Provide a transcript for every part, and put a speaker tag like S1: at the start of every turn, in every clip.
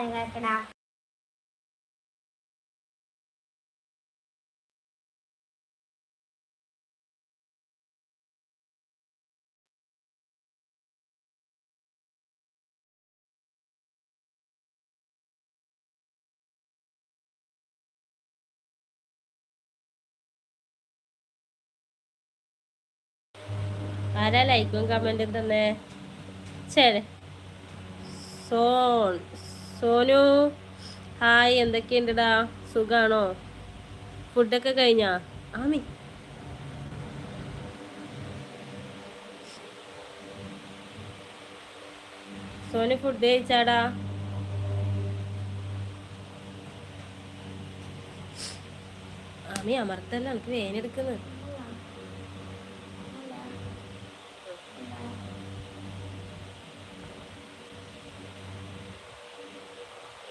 S1: കാര്യം കേൾക്കടാ
S2: ആരാ ലൈക്കും കമന്റും തന്നെ ശരി സോൺ സോനു ഹായ് എന്തൊക്കെയുണ്ടടാ? സുഖാണോ? ഫുഡൊക്കെ കഴിഞ്ഞാ? ആമി. സോനു ഫുഡ് കഴിച്ചാടാ? ആമി അമർത്തല്ല എനിക്ക് വേനെടുക്കുന്നു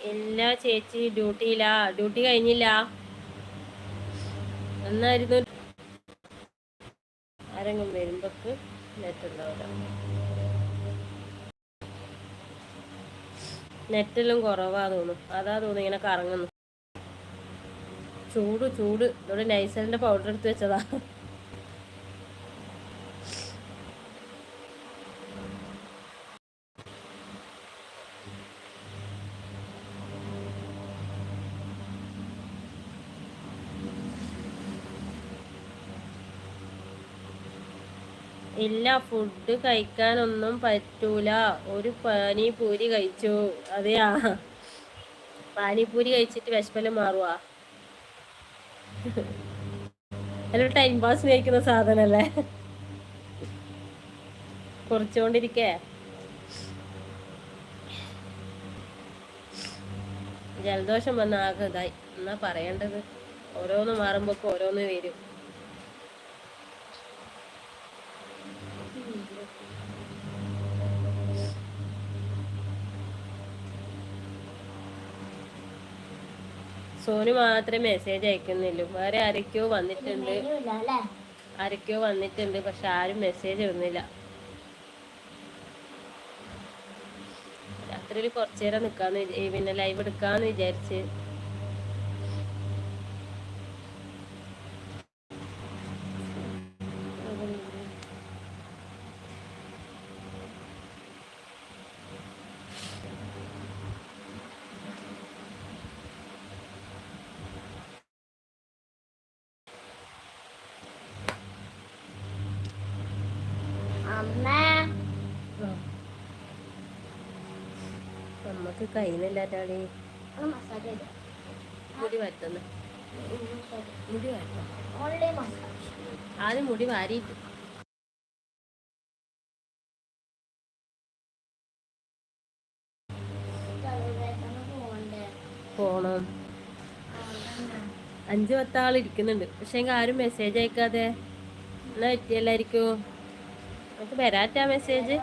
S2: ഇല്ല ചേച്ചി ഡ്യൂട്ടിയില്ല ഡ്യൂട്ടി കഴിഞ്ഞില്ല. എന്നായിരുന്നു? ആരെങ്കിലും വരുമ്പോക്ക് നെറ്റ് ഉണ്ടാവില്ല നെറ്റെല്ലാം കുറവാ തോന്നുന്നു. അതാ തോന്നുന്നു ഇങ്ങനെ കറങ്ങുന്നു. ചൂട് ചൂട്. ഇവിടെ നൈസറിന്റെ പൗഡർ എടുത്ത് വെച്ചതാ. ഇല്ല ഫുഡ് കഴിക്കാനൊന്നും പറ്റൂല. ഒരു പാനിപൂരി കഴിച്ചു. അതെയാ? പാനിപൂരി കഴിച്ചിട്ട് വിശപ്പൽ മാറുവാ അല്ല ടൈം പാസ് കഴിക്കുന്ന സാധനല്ലേ? കുറച്ചുകൊണ്ടിരിക്കേ ജലദോഷം വന്ന ആകെ ഇതായി. എന്നാ പറയേണ്ടത്? ഓരോന്ന് മാറുമ്പോ ഓരോന്ന് വരും. സോനു മാത്രമേ മെസ്സേജ് അയക്കുന്നില്ലു വേറെ ആരൊക്കെയോ വന്നിട്ടുണ്ട്. ആരൊക്കെയോ വന്നിട്ടുണ്ട് പക്ഷെ ആരും മെസ്സേജ് ഇടുന്നില്ല. രാത്രിയിൽ കുറച്ചു നേരം നിക്കാന്ന് പിന്നെ ലൈവ് എടുക്കാന്ന് വിചാരിച്ച് നമുക്ക് കയ്യിലില്ലാറ്റാടി മുടി വരുത്തുന്ന മുടി വരുത്താം ആദ്യം മുടി വാരിയിട്ട് പോണം? അഞ്ചു പത്താൾ ഇരിക്കുന്നുണ്ട്. പക്ഷെ ആരും മെസ്സേജ് അയക്കാതെ. എന്നാ പറ്റിയല്ലായിരിക്കും നമുക്ക് വരാറ്റാ മെസ്സേജ്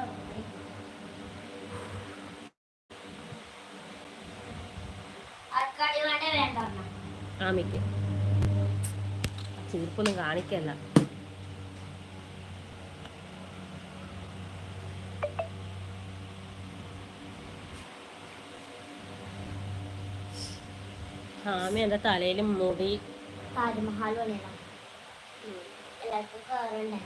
S2: ആമിക്ക്. ചീർപ്പൊന്നും കാണിക്കല്ല. ആമി എന്റെ തലയിലും മുടി?
S1: താജ്മഹൽ പണിയണം. എല്ലാവർക്കും കയറണ്ടേ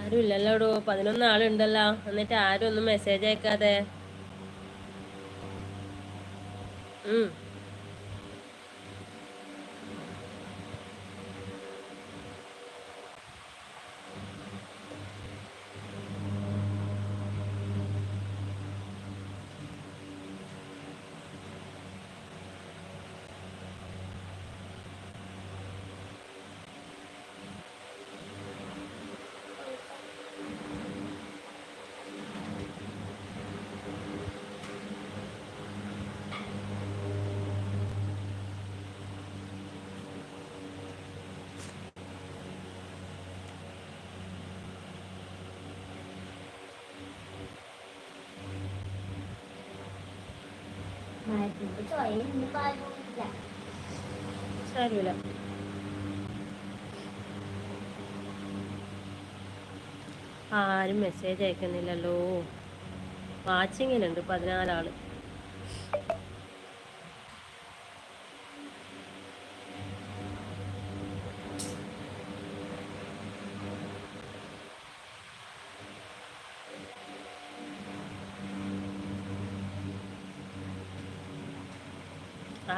S2: ആരും ഇല്ലല്ലോ പതിനൊന്ന് ആളുണ്ടല്ലോ. എന്നിട്ട് ആരും ഒന്നും മെസ്സേജ് അയക്കാതെ. 嗯。സാരമില്ല. ആരും മെസ്സേജ് അയക്കുന്നില്ലല്ലോ. വാച്ചിങ്ങിനുണ്ട്
S1: പതിനാലാൾ.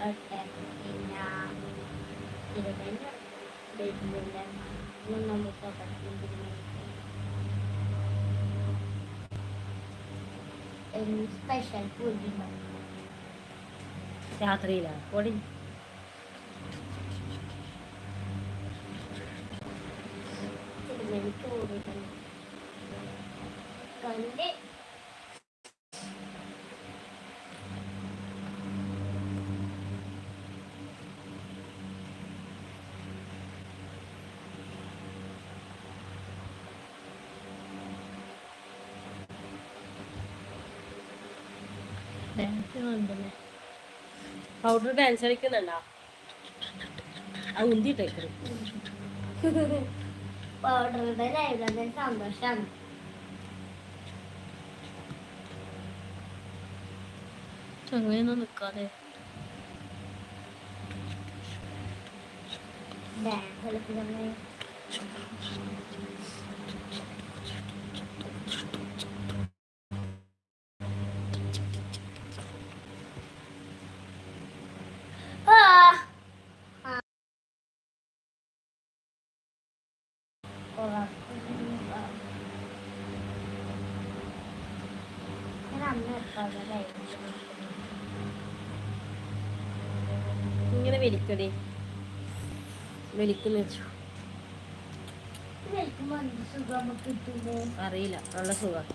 S1: ഒക്കെ പിന്നെ ഇരുപതിന് ബെഡ്മിന്റെ നമുക്ക് സ്പെഷ്യൽ ഫുഡ്
S2: രാത്രിയിലാ പൊടി
S1: തിരുമേനി ചോറിട്ടുണ്ട് കണ്ട്
S2: പൗഡർ ഡാൻസ് കളിക്കുന്നുണ്ടോ? അത് ഉന്തിട്ടേക്കരുത്
S1: പൗഡറുടെ ലൈബ്രറി സന്തോഷാണ്.
S2: ചങ്ങയൊന്നും നിൽക്കാതെ
S1: ഡാൻസ് കളിക്കുന്നത്
S2: വലിക്കടി വലിക്കുന്നു
S1: കിട്ടുന്നത്
S2: അറിയില്ല നല്ല സുഖം.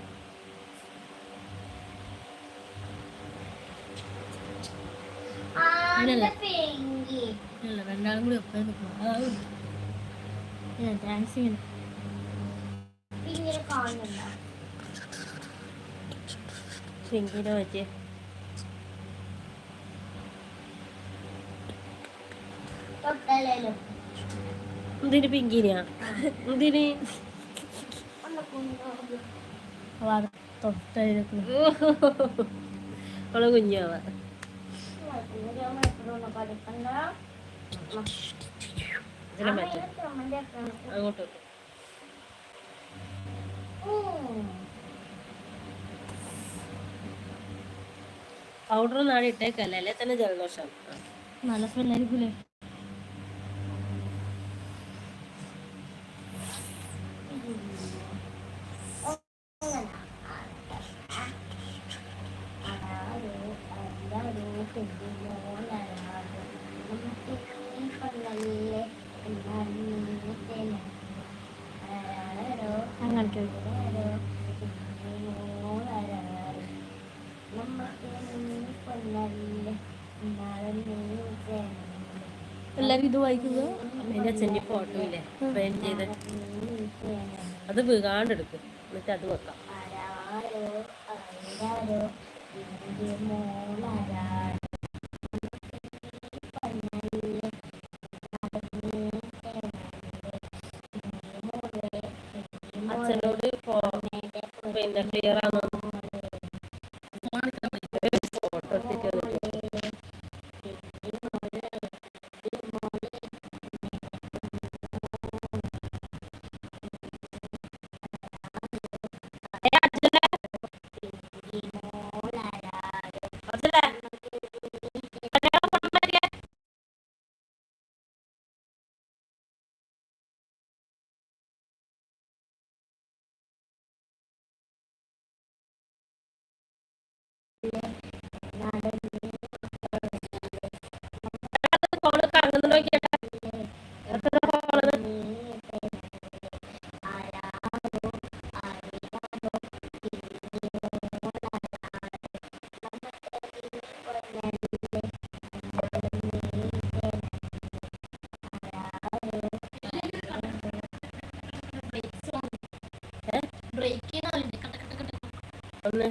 S2: രണ്ടാളും കൂടി ഒപ്പം നിൽക്കണം ഡാൻസിങ്
S1: ഇങ്ങനെ. കാണുന്നുണ്ടോ?
S2: പിങ്കിനെ പറ്റിയ എന്തിന് പിങ്കിനെയാ എന്തിന് അവളെ കുഞ്ഞാവ അങ്ങോട്ട്. പൗഡർ നാളെ ഇട്ടേക്കല്ലേ തന്നെ ജലദോഷം.
S1: നല്ല സ്മെല്ലായിരിക്കൂലേ അങ്ങനെ എല്ലാരും ഇത് വായിക്കുക
S2: അതിന്റെ അച്ഛന്റെ ഫോട്ടോ ഇല്ലേ ഫ്രെയിം ചെയ്ത്. അത് വീകാണ്ടെടുക്കും. എന്നിട്ട് അത് വെക്കാം. അച്ഛനോട് പിന്നെ ക്ലിയർ ഒന്ന്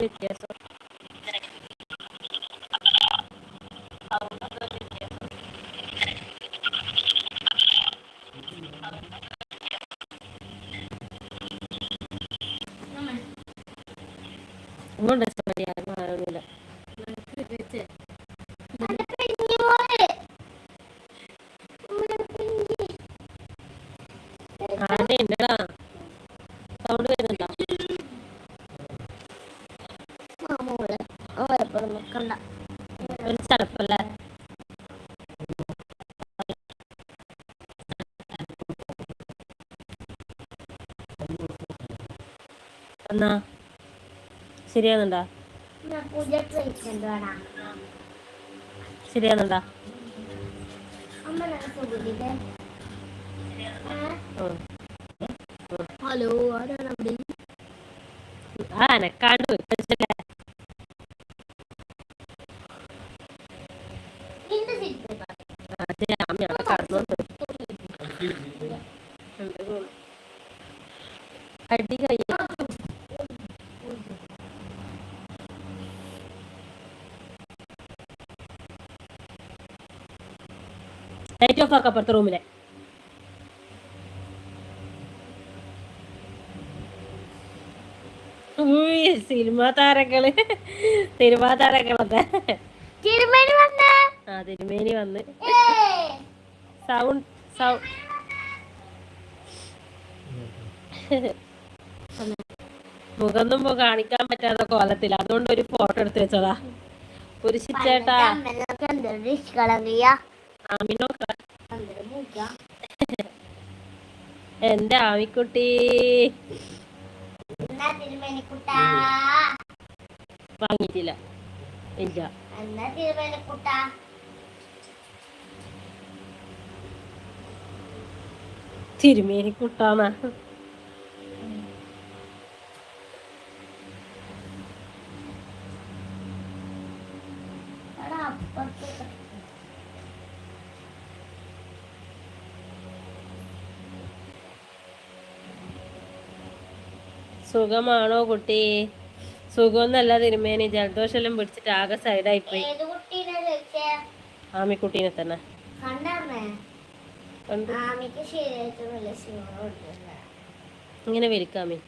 S2: വ്യത്യാസം ഇങ്ങോട്ട് മതി ആരും ആരുടെ ഉണ്ടടാ. എന്നാ? ശരിയാകുന്നുണ്ടാ? ശരിയാകുന്നുണ്ടാ.
S1: ഹലോ ആരാണ് അവിടെ?
S2: ആ കടന്നു അടി കൈ ലൈറ്റ് അപ്പുറത്തെ റൂമിലെ സിനിമാ താരങ്ങൾ. സിനിമാ താരങ്ങളൊക്കെ ആ തിരുമേനി വന്ന്. സൗണ്ട് സൗണ്ട് ഇപ്പൊ കാണിക്കാൻ പറ്റാത്ത കോലത്തിൽ അതുകൊണ്ട് ഒരു ഫോട്ടോ എടുത്ത് വെച്ചതാ. പുരുഷിച്ചേട്ടാ എന്റെ ആമിക്കുട്ടി വാങ്ങിയിട്ടില്ല. ഇല്ല. തിരുമേനി കുട്ടാന്നാ സുഖമാണോ കുട്ടി? സുഖമൊന്നല്ല തിരുമേനി. ജലദോഷമെല്ലാം പിടിച്ചിട്ട് ആകെ സൈഡായി പോയി
S1: ഏത് കുട്ടീനെ
S2: ആമിക്കുട്ടീനെ തന്നെ. ഇങ്ങനെ വിരിക്കാമി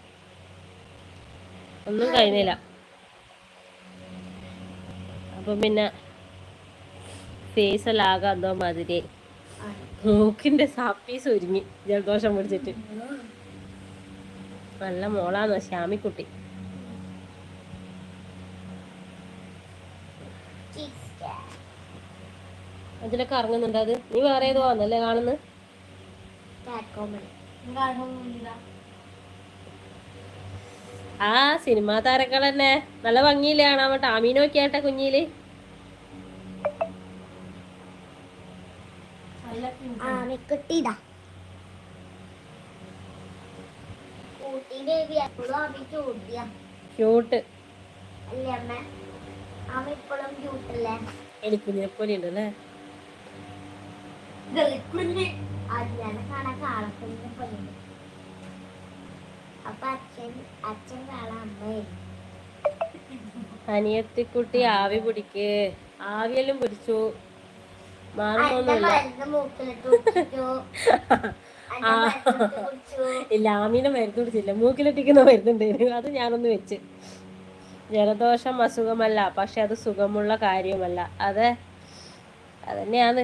S2: ഒന്നും കഴിഞ്ഞില്ല. അപ്പം പിന്നെ ഫേസ് എല്ലാം ആകെ എന്തോ മാതിരി. മൂക്കിന്റെ സാപ്പീസ് ഒരുങ്ങി. ജലദോഷം പിടിച്ചിട്ട്. നല്ല മോളാന്ന് ശ്യാമിക്കുട്ടി. അതിലൊക്കെ ഇറങ്ങുന്നുണ്ട് അത്? നീ വേറെ ഏതോ ആന്നല്ലേ കാണുന്നത് ആ സിനിമാ താരങ്ങൾ തന്നെ. നല്ല ഭംഗിയില്ലേ കാണാൻ പറ്റ. ആമീനൊക്കെ ആട്ടെ കുഞ്ഞിൽ.
S1: ആ കൂട്ടി ബേബി എപ്പോഴും ആമി ചൂടിയാ
S2: ക്യൂട്ട്
S1: അല്ലേ അമ്മ ആമ ഇപ്പോഴും ക്യൂട്ടല്ലേ
S2: എലിക്കുഞ്ഞിനെ പോലെ ഉണ്ട് അല്ലേ
S1: അതിലാണ് കാണാൻ കാളക്കുഞ്ഞിനെ പോലെ അപ്പൊ അച്ഛൻ കുട്ടി
S2: അനിയത്തിക്കുട്ടി ആവി പിടിക്ക്. ആവിയെല്ലാം പിടിച്ചു. മാറുന്നൊന്നുമില്ല ഇല്ല ആമീനെ മരുന്ന് കുടിച്ചില്ല. മൂക്കിലെത്തിക്കുന്ന മരുന്നുണ്ടായിരുന്നു അത് ഞാനൊന്ന് വെച്ച്. ജലദോഷം അസുഖമല്ല. പക്ഷെ അത് സുഖമുള്ള കാര്യമല്ല. അതെ. അതന്നെയാണ്.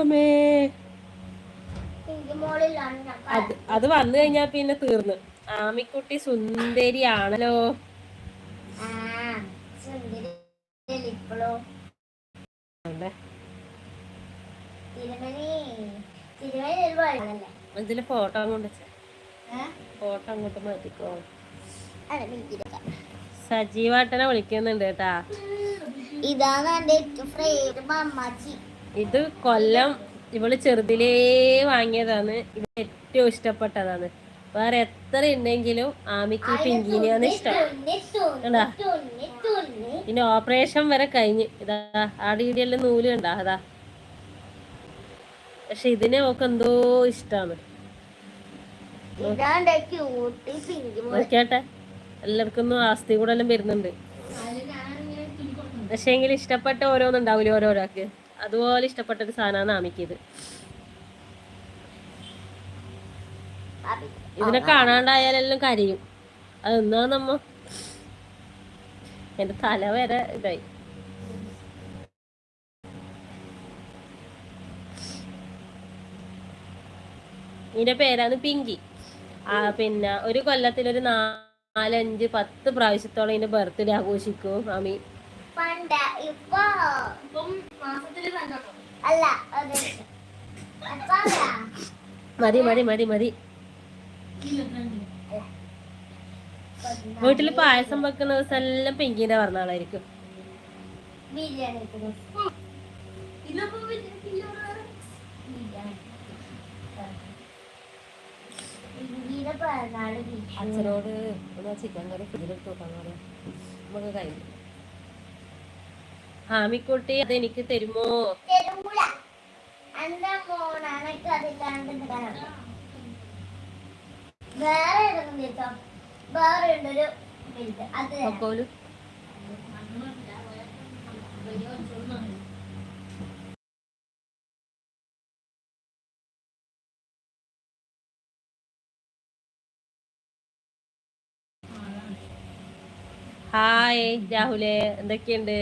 S2: അമ്മേ. അത് അത് വന്നു കഴിഞ്ഞാ പിന്നെ തീർന്നു. ആമിക്കുട്ടി സുന്ദരിയാണല്ലോ.
S1: സുന്ദരി
S2: ഇതിൽ ഫോട്ടോ
S1: അങ്ങോട്ട്
S2: ഫോട്ടോ അങ്ങോട്ട് മാറ്റിക്കോ. സജീവാട്ടനെ വിളിക്കുന്നുണ്ട് കേട്ടാ.
S1: ഇതാണ് എന്റെ അമ്മാച്ചി
S2: ഇത് കൊല്ലം ഇവൾ ചെറുതിലേ വാങ്ങിയതാണ്. ഇത് ഏറ്റവും ഇഷ്ടപ്പെട്ടതാണ്. വേറെ എത്ര ഉണ്ടെങ്കിലും ആമിക്ക് പിങ്കിനെയാണ് ഇഷ്ടം? പിന്നെ ഓപ്പറേഷൻ വരെ കഴിഞ്ഞ്. ഇതാ ആ ഡീഡിയെല്ലാം നൂൽ കണ്ടാ അതാ. പക്ഷെ ഇതിനെ ഒക്കെ എന്തോ ഇഷ്ടാണ്. നോക്കിയാട്ടെ. എല്ലാവർക്കും ആസ്തി കൂടെ എല്ലാം വരുന്നുണ്ട് പക്ഷെ എങ്കിൽ ഇഷ്ടപ്പെട്ട ഓരോന്നുണ്ടാവില്ല ഓരോരാൾക്ക്. അതുപോലെ ഇഷ്ടപ്പെട്ട ഒരു സാധനമാണ് ആമിക്കത്. ഇതിനെ കാണാണ്ടായാലെല്ലാം കരയും. അതെന്നാ നമ്മ? എന്റെ തല വരെ ഇതായി. ഇതിന്റെ പേരാണ് പിങ്കി. ആ പിന്നെ ഒരു കൊല്ലത്തിൽ ഒരു നാലഞ്ച് പത്ത് പ്രാവശ്യത്തോളം ഇതിന്റെ ബർത്ത്ഡേ ആഘോഷിക്കും ആമി
S1: പണ്ട ഇപ്പൊ? അല്ല അതെ. അപ്പാ
S2: മതി മതി മതി മതി. വീട്ടിൽ പായസം വെക്കുന്ന ദിവസം എല്ലാം പിങ്കിന്റെ പറഞ്ഞാളായിരിക്കും
S1: ബിരിയാണി
S2: അച്ഛനോട് ഒന്ന് ചിക്കൻ കറി ഫ്രിഡ്ജിലെടുത്ത് നോക്കാൻ പറയാം. നമുക്ക് കഴിഞ്ഞു ആമിക്കുട്ടി അത് എനിക്ക് തരുമോ
S1: വേറെ
S2: ഹായ് രാഹുലെ എന്തൊക്കെയുണ്ട്?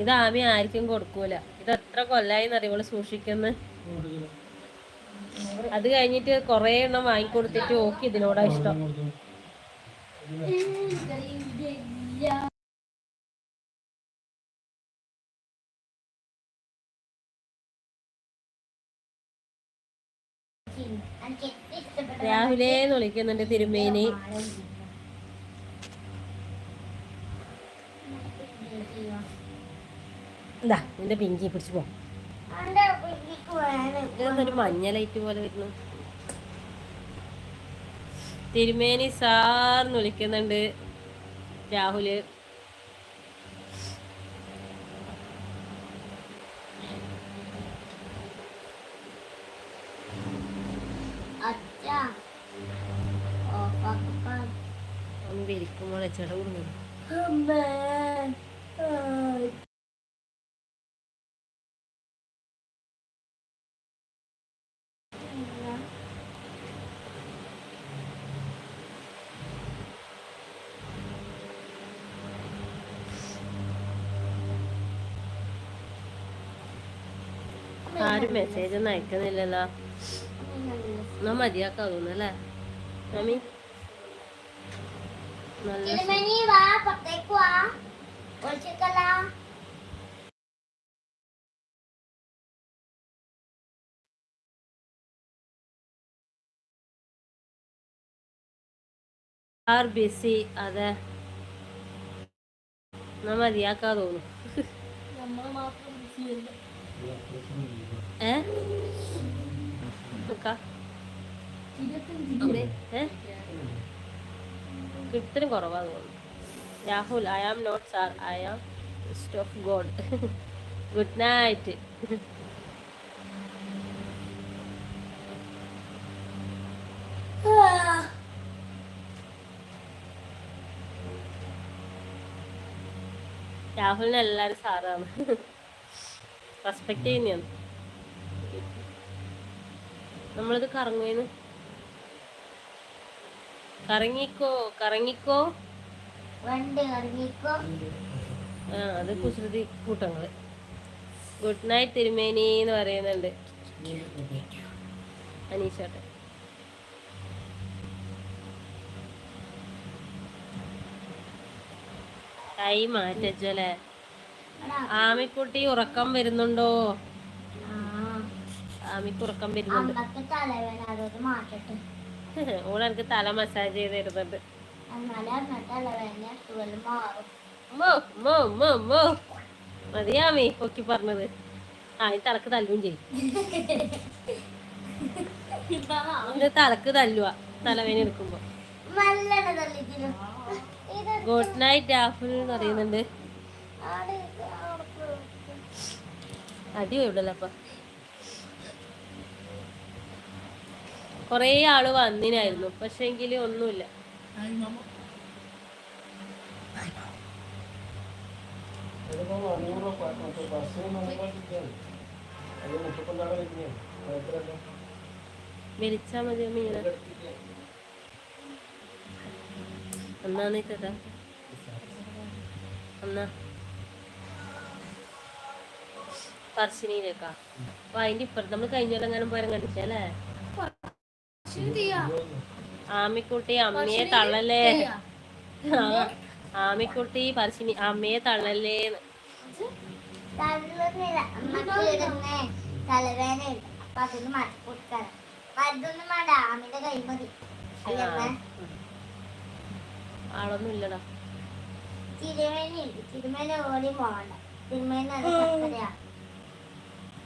S2: ഇത് ആമി ആർക്കും കൊടുക്കൂല. ഇത് എത്ര കൊല്ലായി അറിയുമ്പോൾ സൂക്ഷിക്കുന്ന? അത് കഴിഞ്ഞിട്ട് കൊറേ എണ്ണം വാങ്ങിക്കൊടുത്തിട്ട് ഓക്കെ ഇതിനോടാ ഇഷ്ടം. രാഹുലേന്ന് വിളിക്കുന്നുണ്ട് തിരുമേനി. എന്താ നിന്റെ പിങ്കി പിടിച്ചു പോ.
S1: എന്റെ കുഞ്ഞിക്ക് വേണം
S2: മഞ്ഞ ലൈറ്റ് പോലെ വരുന്നു. തിരുമേനി സാർന്ന് വിളിക്കുന്നുണ്ട്
S1: രാഹുൽ.
S2: ഒന്ന് വിരിക്കുമ്പോൾ ചെട കൊടുക്കുന്നു ആരും മെസ്സേജ് ഒന്നും അയക്കുന്നില്ലല്ലോ. എന്നാ മതിയാക്കാവുന്നല്ലേ മമ്മി? ആർ ബിസി അതെ. എന്നാ മതിയാക്കാ തോന്നുന്നു ഏ? ഏ? കിട്ടലും കുറവാ തോന്നുന്നു. Rahul I am not sir I am of God good night രാഹുലിനെ എല്ലാരും സാറാണ്. റെസ്പെക്ട് ചെയ്യുന്നതാണ്. നമ്മളിത് കറങ്ങുവേന്ന് കറങ്ങിക്കോ കറങ്ങിക്കോ. ആ അത് കുസൃതി കൂട്ടങ്ങൾ. ഗുഡ് നൈറ്റ് തിരുമേനി എന്ന് പറയുന്നുണ്ട്. അനീഷോട്ടെ കൈ മാറ്റല്ലേ ആമിക്കുട്ടി ഉറക്കം വരുന്നുണ്ടോ? ആമിക്കുറക്കം വരുന്നുണ്ട്. എനിക്ക് തല മസാജ് ചെയ്ത് തരുന്നുണ്ട് മതിയാമേ പൊക്കി പറഞ്ഞത്. ആ ഈ തലക്ക് തല്ലും ചെയ്യും. തലക്ക് തല്ലുക തലവേന എടുക്കുമ്പോ. ഗുഡ് നൈറ്റ് രാഹുൽ എന്ന് പറയുന്നുണ്ട്. അടി എവിടല്ല അപ്പൊ? കൊറേ ആൾ വന്നിനായിരുന്നു. പക്ഷെ എങ്കിൽ ഒന്നുമില്ല വിളിച്ചാ മതി മീന എന്നാന്ന് ചേട്ടാ എന്നാ പറശ്ശിനിയിലേക്കാ. അപ്പൊ അതിന്റെ ഇപ്പുറത്ത്. നമ്മൾ കഴിഞ്ഞ പോരാൻ പോരം കണ്ടിച്ചല്ലേ ആമിക്കുട്ടി അമ്മയെ തള്ളല്ലേ ആ, ആമിക്കുട്ടി പറശ്ശിനി അമ്മയെ തള്ളല്ലേ ആളൊന്നുമില്ലടാ
S1: തിരുമേനി. ഓടി പോകണ്ട. തിരുമേനി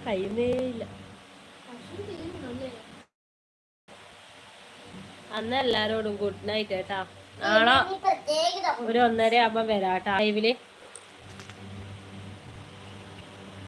S2: കഴിയുന്നേ ഇല്ല. അന്ന് എല്ലാരോടും ഗുഡ് നൈറ്റ് കേട്ടാ. നാളെ ഒരു ഒന്നര ആകുമ്പോ വരാട്ടാ ലൈവിൽ